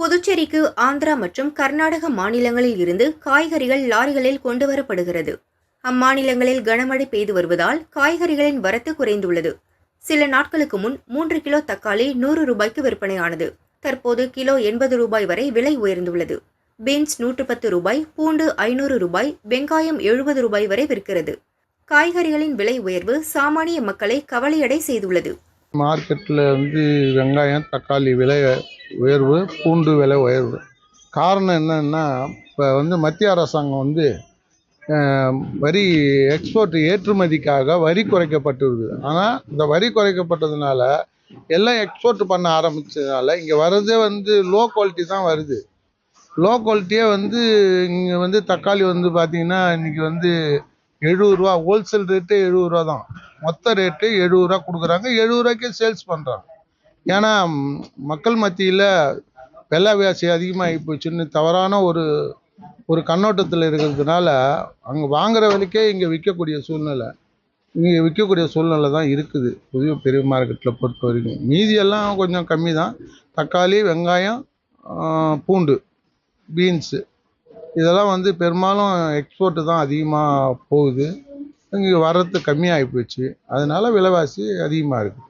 புதுச்சேரிக்கு ஆந்திரா மற்றும் கர்நாடக மாநிலங்களில் இருந்து காய்கறிகள் லாரிகளில் கொண்டு வரப்படுகிறது அம்மாநிலங்களில் கனமழை பெய்து வருவதால் காய்கறிகளின் வரத்து குறைந்துள்ளது. சில நாட்களுக்கு முன் மூன்று கிலோ தக்காளி நூறு ரூபாய்க்கு விற்பனையானது. தற்போது கிலோ எண்பது ரூபாய் வரை விலை உயர்ந்துள்ளது. பீன்ஸ் நூற்று பத்து ரூபாய் பூண்டு ஐநூறு ரூபாய் வெங்காயம் எழுபது ரூபாய் வரை விற்கிறது. காய்கறிகளின் விலை உயர்வு சாமானிய மக்களை கவலையடை செய்துள்ளது. மார்க்கெட்டில் வந்து வெங்காயம் தக்காளி விலை உயர்வு பூண்டு விலை உயர்வு. காரணம் என்னென்னா இப்போ வந்து மத்திய அரசாங்கம் வந்து வரி எக்ஸ்போர்ட் ஏற்றுமதிக்காக வரி குறைக்கப்பட்டிருக்கு ஆனால் இந்த வரி குறைக்கப்பட்டதுனால எல்லாம் எக்ஸ்போர்ட் பண்ண ஆரம்பித்ததுனால இங்கே வர்றதே வந்து லோ குவாலிட்டி தான் வருது. லோ குவாலிட்டியே வந்து இங்கே வந்து தக்காளி வந்து பார்த்தீங்கன்னா இன்றைக்கி வந்து எழுபது ரூபா ஹோல்சேல் ரேட்டு எழுபது ரூபா தான். மொத்த ரேட்டு எழுபது ரூபா கொடுக்குறாங்க. எழுபது ரூபாய்க்கே சேல்ஸ் பண்ணுறாங்க ஏன்னா மக்கள் மத்தியில் விலைவாசி அதிகமாகி போச்சுன்னு தவறான ஒரு ஒரு கண்ணோட்டத்தில் இருக்கிறதுனால அங்கே வாங்குற விலைக்கே இங்கே விற்கக்கூடிய சூழ்நிலை இங்கே விற்கக்கூடிய சூழ்நிலை தான் இருக்குது புதிய பெரிய மார்க்கெட்டில் பொறுத்த வரைக்கும். மீதியெல்லாம் கொஞ்சம் கம்மி தான் தக்காளி வெங்காயம் பூண்டு பீன்ஸு இதெல்லாம் வந்து பெரும்பாலும் எக்ஸ்போர்ட்டு தான் அதிகமாக போகுது. இங்கே வர்றது கம்மியாகி போச்சு. அதனால விலைவாசி அதிகமாக இருக்குது